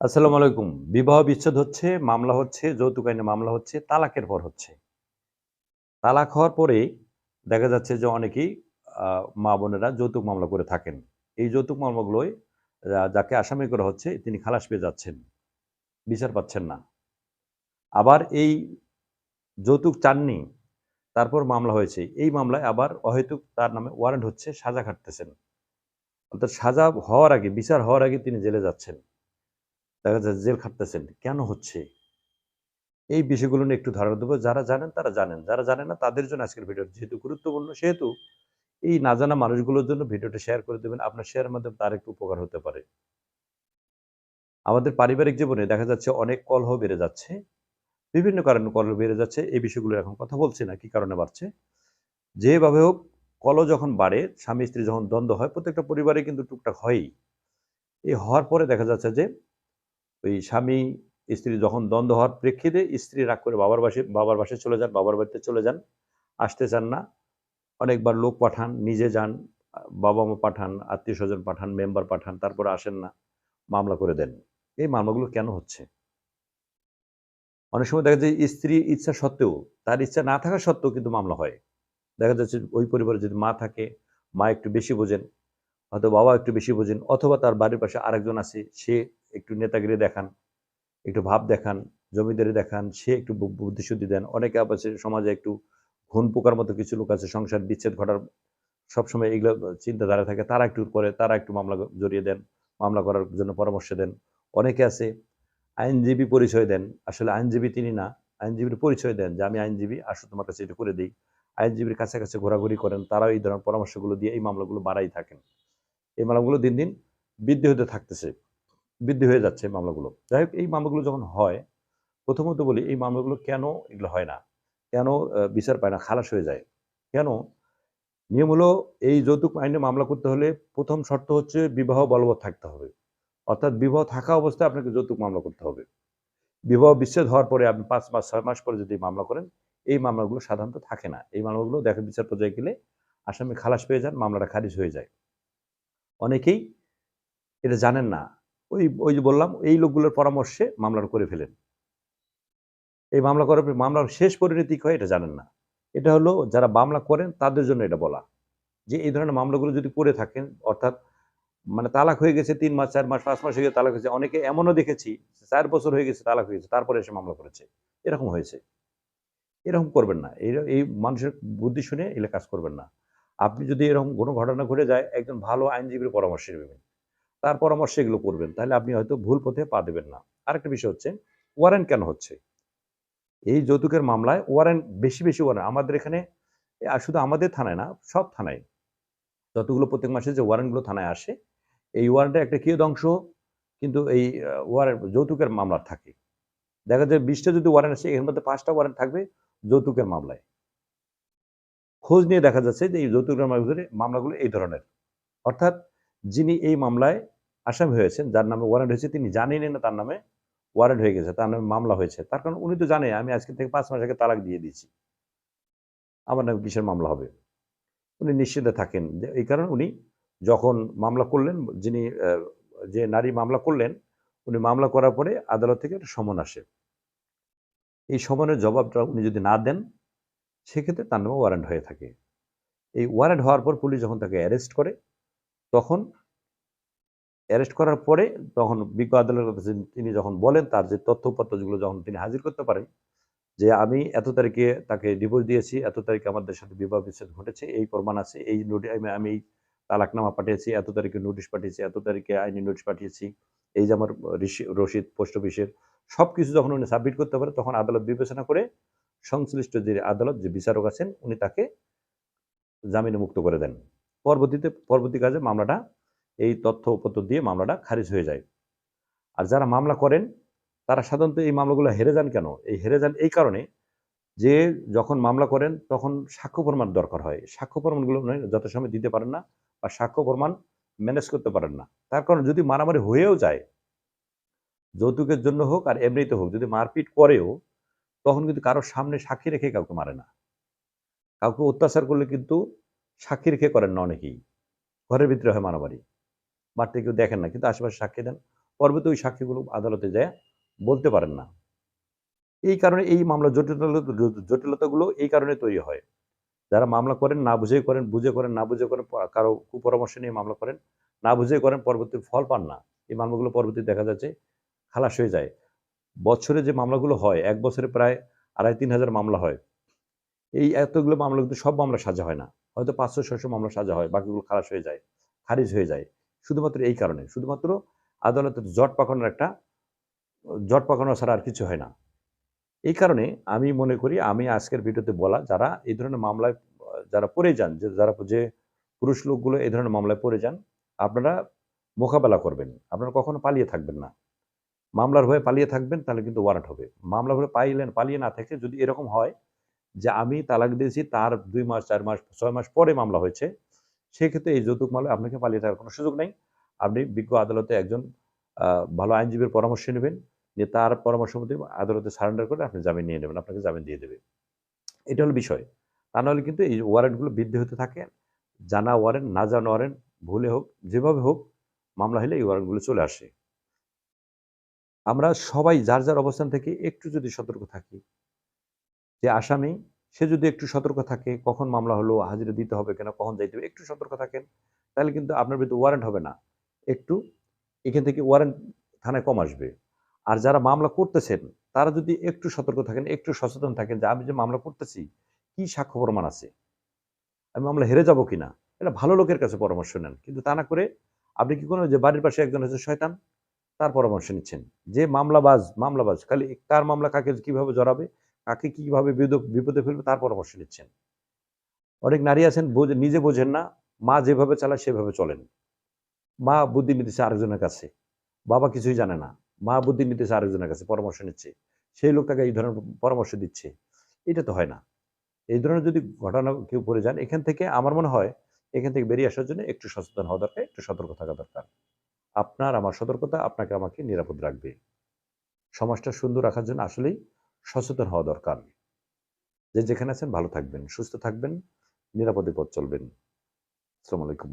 আসসালামু আলাইকুম। বিবাহ বিচ্ছেদ হচ্ছে, মামলা হচ্ছে, যৌতুক আইনে মামলা হচ্ছে, তালাকের পর হচ্ছে। তালাক হওয়ার পরে দেখা যাচ্ছে যে অনেকেই মা বোনেরা যৌতুক মামলা করে থাকেন। এই যৌতুক মামলাগুলোয় যাকে আসামি করা হচ্ছে, তিনি খালাস পেয়ে যাচ্ছেন। বিচার পাচ্ছেন না। আবার এই যৌতুক চাননি, তারপর মামলা হয়েছে। এই মামলায় আবার অহেতুক তার নামে ওয়ারেন্ট হচ্ছে, সাজা খাটতেছেন। অর্থাৎ সাজা হওয়ার আগে, বিচার হওয়ার আগে তিনি জেলে যাচ্ছেন। দেখা যাচ্ছে জেল খাটতেছেন। কেন হচ্ছে? এই বিষয়গুলো নিয়ে একটু ধারণা দেবো। যারা জানেন তারা জানেন। যারা জানেন না, তাদের জন্য আজকের ভিডিও যেহেতু গুরুত্বপূর্ণ, সেহেতু এই না জানা মানুষগুলোর জন্য ভিডিওটা শেয়ার করে দেবেন। আপনার শেয়ারের মাধ্যমে তার একটু উপকার হতে পারে। আমাদের পারিবারিক জীবনে দেখা যাচ্ছে অনেক কলহ বেড়ে যাচ্ছে। বিভিন্ন কারণে কলহ বেড়ে যাচ্ছে। এই বিষয়গুলো এখন কথা বলছি না, কি কারণে বাড়ছে? যেভাবে হোক, কলহ যখন বাড়ে স্বামী স্ত্রী যখন দ্বন্দ্ব হয়, প্রত্যেকটা পরিবারে কিন্তু টুকটাক হয়ই। এই হওয়ার পরে দেখা যাচ্ছে যে ওই স্বামী, স্ত্রী যখন দ্বন্দ্ব হওয়ার প্রেক্ষিতে স্ত্রী রাগ করে বাবার বাসে বাবার বাসে চলে যান, বাবার বাড়িতে চলে যান, আসতে চান না। অনেকবার লোক পাঠান, নিজে যান, বাবা মা পাঠান, আত্মীয় স্বজন পাঠান, মেম্বার পাঠান, তারপরে আসেন না, মামলা করে দেন। এই মামলাগুলো কেন হচ্ছে? অনেক সময় দেখা যায় স্ত্রী ইচ্ছা সত্ত্বেও, তার ইচ্ছা না থাকা সত্ত্বেও কিন্তু মামলা হয়। দেখা যাচ্ছে ওই পরিবারে যদি মা থাকে, মা একটু বেশি বোঝেন হয়তো বাবা একটু বেশি বোঝেন, অথবা তার বাড়ির পাশে আরেকজন আছে, সে একটু নেতাগিরি দেখান, একটু ভাব দেখান, জমিদারি দেখান, সে একটু বুদ্ধিশুদ্ধি দেন। অনেকে আবার সমাজে একটু ঘুন পোকার মতো কিছু লোক আছে, সংসার বিচ্ছেদ ঘটার সবসময় এগুলো চিন্তাধারা থাকে, তারা একটু করে, তারা একটু মামলা জড়িয়ে দেন, মামলা করার জন্য পরামর্শ দেন। অনেকে আছে আইনজীবী পরিচয় দেন, আসলে আইনজীবী তিনি না, আইনজীবীর পরিচয় দেন যে আমি আইনজীবী, আসো তোমার কাছে এটা করে দিই। আইনজীবীর কাছে কাছে ঘোরাঘুরি করেন, তারাও এই ধরনের পরামর্শগুলো দিয়ে এই মামলাগুলো বাড়াই থাকেন। এই মামলাগুলো দিন দিন বৃদ্ধি হতে থাকতেছে, বৃদ্ধি হয়ে যাচ্ছে মামলাগুলো। যাই হোক, এই মামলাগুলো যখন হয়, প্রথমত বলি, এই মামলাগুলো কেন এগুলো হয় না? কেন বিচার পায় না? খালাস হয়ে যায়। কেন? নিয়ম হলো, এই যৌতুক আইনে মামলা করতে হলে প্রথম শর্ত হচ্ছে বিবাহ বলবৎ থাকতে হবে। অর্থাৎ বিবাহ থাকা অবস্থায় আপনাকে যৌতুক মামলা করতে হবে। বিবাহ বিচ্ছেদ হওয়ার পরে আপনি পাঁচ মাস, ছয় মাস পরে যদি মামলা করেন, এই মামলাগুলো সাধারণত থাকে না। এই মামলাগুলো দেখা বিচার পর্যায়ে গেলে আসামি খালাস পেয়ে যান, মামলাটা খারিজ হয়ে যায়। অনেকেই এটা জানেন না। ওই ওই যে বললাম, এই লোকগুলোর পরামর্শে মামলাটা করে ফেলেন। এই মামলা করার মামলার শেষ পরিণতি হয় এটা জানেন না। এটা হলো যারা মামলা করেন তাদের জন্য এটা বলা। যে এই ধরনের মামলাগুলো যদি করে থাকেন, অর্থাৎ মানে তালাক হয়ে গেছে তিন মাস, চার মাস, পাঁচ মাস হয়ে গেছে তালাক হয়েছে। অনেকে এমনও দেখেছি, চার বছর হয়ে গেছে তালাক হয়ে গেছে তারপরে এসে মামলা করেছে। এরকম হয়েছে। এরকম করবেন না। এই মানুষের বুদ্ধি শুনে এলে কাজ করবেন না। আপনি যদি এরকম কোনো ঘটনা ঘটে যায়, একজন ভালো আইনজীবীর পরামর্শ নেবেন। তার পরামর্শে এগুলো করবেন, তাহলে আপনি হয়তো ভুল পথে পা দেবেন না। আরেকটা বিষয় হচ্ছে ওয়ারেন্ট কেন হচ্ছে? এই যৌতুকের মামলায় ওয়ারেন্ট বেশি বেশি ওয়ারেন্ট আমাদের এখানে শুধু আমাদের থানায় না, সব থানায়। যতগুলো প্রত্যেক মাসে যে ওয়ারেন্টগুলো থানায় আসে, এই ওয়ারেন্টের একটা কিয়দ অংশ কিন্তু এই ওয়ারেন্ট যৌতুকের মামলার থাকে। দেখা যায় বিশটা যদি ওয়ারেন্ট আসে, এর মধ্যে পাঁচটা ওয়ারেন্ট থাকবে যৌতুকের মামলায়। খোঁজ নিয়ে দেখা যাচ্ছে যে এই যৌতুকের মামলাগুলো মামলাগুলো এই ধরনের। অর্থাৎ যিনি এই মামলায় আসামি হয়েছেন, যার নামে ওয়ারেন্ট হয়েছে, তিনি জানেন না তার নামে ওয়ারেন্ট হয়ে গেছে, তার নামে মামলা হয়েছে। তার কারণ উনি তো জানে, আমি আজকে থেকে পাঁচ মাস আগে তালাক দিয়ে দিয়েছি। আমার নামে কিসের মামলা হবে? উনি নিশ্চিন্তে থাকেন যে এই কারণে উনি যখন মামলা করলেন, যিনি যে নারী মামলা করলেন, উনি মামলা করার পরে আদালত থেকে একটা সমন আসে। এই সমনের জবাবটা উনি যদি না দেন সেক্ষেত্রে তার নামে ওয়ারেন্ট হয়ে থাকে। এই ওয়ারেন্ট হওয়ার পর পুলিশ যখন তাকে অ্যারেস্ট করে, তখন অ্যারেস্ট করার পরে তখন বিজ্ঞ আদালতের কাছে তিনি যখন বলেন, তার যে তথ্যপত্র যেগুলো যখন তিনি হাজির করতে পারেন, যে আমি এত তারিখে তাকে ডিভোর্স দিয়েছি, এত তারিখে আমাদের সাথে বিবাহ বিচ্ছেদ ঘটেছে, এই প্রমাণ আছে, এই আমি তালাকনামা পাঠিয়েছি, এত তারিখে নোটিশ পাঠিয়েছি, এত তারিখে আইনি নোটিশ পাঠিয়েছি, এই যে আমার রশিদ পোস্ট অফিসের সব কিছু যখন উনি সাবমিট করতে পারে, তখন আদালত বিবেচনা করে সংশ্লিষ্ট যে আদালত যে বিচারক আছেন, উনি তাকে জামিনে মুক্ত করে দেন। পরবর্তীতে, পরবর্তী কাজে মামলাটা, এই তথ্যপত্র দিয়ে মামলাটা খারিজ হয়ে যায়। আর যারা মামলা করেন, তারা সাধারণত এই মামলাগুলো হেরে যান কেন? এই হেরে যান এই কারণে যে যখন মামলা করেন, তখন সাক্ষ্য প্রমাণ দরকার হয়। সাক্ষ্য প্রমাণগুলো যথাসময় দিতে পারেন না বা সাক্ষ্য প্রমাণ ম্যানেজ করতে পারেন না। তার কারণ যদি মারামারি হয়েও যায়, যৌতুকের জন্য হোক আর এমনিতে হোক, যদি মারপিট করেও তখন কিন্তু কারোর সামনে সাক্ষী রেখে কাউকে মারে না। কাউকে অত্যাচার করলে কিন্তু সাক্ষী রেখে করেন না অনেকেই। ঘরের ভিতরে হয় মারামারি। মারতে কেউ দেখেন না, কিন্তু আশেপাশে সাক্ষী দেন। পরবর্তী ওই সাক্ষীগুলো আদালতে যায়, বলতে পারেন না। এই কারণে এই মামলা জটিলতা, জটিলতাগুলো এই কারণে তৈরি হয়। যারা মামলা করেন, না বুঝে করেন বুঝে করেন, না বুঝে করেন কারও কুপরামর্শ নিয়ে মামলা করেন, না বুঝে করেন, পরবর্তী ফল পান না। এই মামলাগুলো পরবর্তী দেখা যাচ্ছে খালাস হয়ে যায়। বছরে যে মামলাগুলো হয়, এক বছরে প্রায় আড়াই তিন হাজার মামলা হয়। এই এতগুলো মামলা কিন্তু সব মামলা সাজা হয় না। হয়তো পাঁচশো, ছয়শো মামলা সাজা হয়, বাকিগুলো খালাস হয়ে যায়, খারিজ হয়ে যায়। শুধুমাত্র এই কারণে, শুধুমাত্র আদালতের জট পাকানোর একটা, জট পাকানো ছাড়া আর কিছু হয় না। এই কারণে আমি মনে করি, আমি আজকের ভিডিওতে বলা, যারা এই ধরনের মামলায়, যারা পড়ে যান, যে যারা যে পুরুষ লোকগুলো এই ধরনের মামলায় পড়ে যান, আপনারা মোকাবেলা করবেন। আপনারা কখনো পালিয়ে থাকবেন না। মামলার হয়ে পালিয়ে থাকবেন, তাহলে কিন্তু ওয়ারেন্ট হবে। মামলার হয়ে পাইলেন, পালিয়ে না থেকে যদি এরকম হয় যে আমি তালাক দিয়েছি, তার দুই মাস, চার মাস, ছয় মাস পরে মামলা হয়েছে, সেক্ষেত্রে এই যৌতুক মামলায় আপনাকে পালিয়ে থাকার কোনো সুযোগ নেই। আপনি বিজ্ঞ আদালতে একজন ভালো আইনজীবীর পরামর্শ নেবেন যে তার পরামর্শ মতো আদালতে সারেন্ডার করে আপনি জামিন নিয়ে নেবেন, আপনাকে জামিন দিয়ে দেবে। এটা হলো বিষয়। তা নাহলে কিন্তু এই ওয়ারেন্টগুলো বৃদ্ধি হতে থাকে। জানা ওয়ারেন্ট না জানা ওয়ারেন্ট ভুলে হোক, যেভাবে হোক, মামলা হলে এই ওয়ারেন্টগুলো চলে আসে। আমরা সবাই যার যার অবস্থান থেকে একটু যদি সতর্ক থাকি। যে আসামি, সে যদি একটু সতর্ক থাকে, কখন মামলা হলো, হাজিরা দিতে হবে কেন, কখন যাইতে হবে, একটু সতর্ক থাকেন, তাহলে কিন্তু আপনার বিরুদ্ধে ওয়ারেন্ট হবে না। একটু এখান থেকে ওয়ারেন্ট থানায় কম আসবে। আর যারা মামলা করতেছেন, তারা যদি একটু সতর্ক থাকেন, একটু সচেতন থাকেন যে আমি যে মামলা করতেছি, কি সাক্ষ্য প্রমাণ আছে? আমি মামলা হেরে যাব কিনা? এটা ভালো লোকের কাছে পরামর্শ নেন। কিন্তু তা না করে আপনি কি কোনো যে বাড়ির পাশে একজন হচ্ছে শয়তান? তার পরামর্শ নিচ্ছেন। যে মামলাবাজ মামলাবাজ, খালি কার মামলা, কাকে কীভাবে জড়াবে, কাকে কীভাবে বিপদে ফেলবে, তার পরামর্শ নিচ্ছেন। অনেক নারী আছেন নিজে বোঝেন না, মা যেভাবে চালায় সেভাবে চলেন। মা বুদ্ধি নিতেছে আরেকজনের কাছে, বাবা কিছুই জানে না, মা বুদ্ধি নিতেছে আরেকজনের কাছে, পরামর্শ নিচ্ছে। সেই লোকটাকে এই ধরনের পরামর্শ দিচ্ছে। এটা তো হয় না। এই ধরনের যদি ঘটনা কেউ পড়ে যান, এখান থেকে আমার মনে হয়, এখান থেকে বেরিয়ে আসার জন্য একটু সচেতন হওয়া দরকার, একটু সতর্ক থাকা দরকার। আপনার, আমার সতর্কতা আপনাকে আমাকে নিরাপদ রাখবে। সমাজটা সুন্দর রাখার জন্য আসলেই সচেতন হওয়া দরকার। যে যেখানে আছেন ভালো থাকবেন, সুস্থ থাকবেন, নিরাপদে পথ চলবেন। আসসালামু আলাইকুম।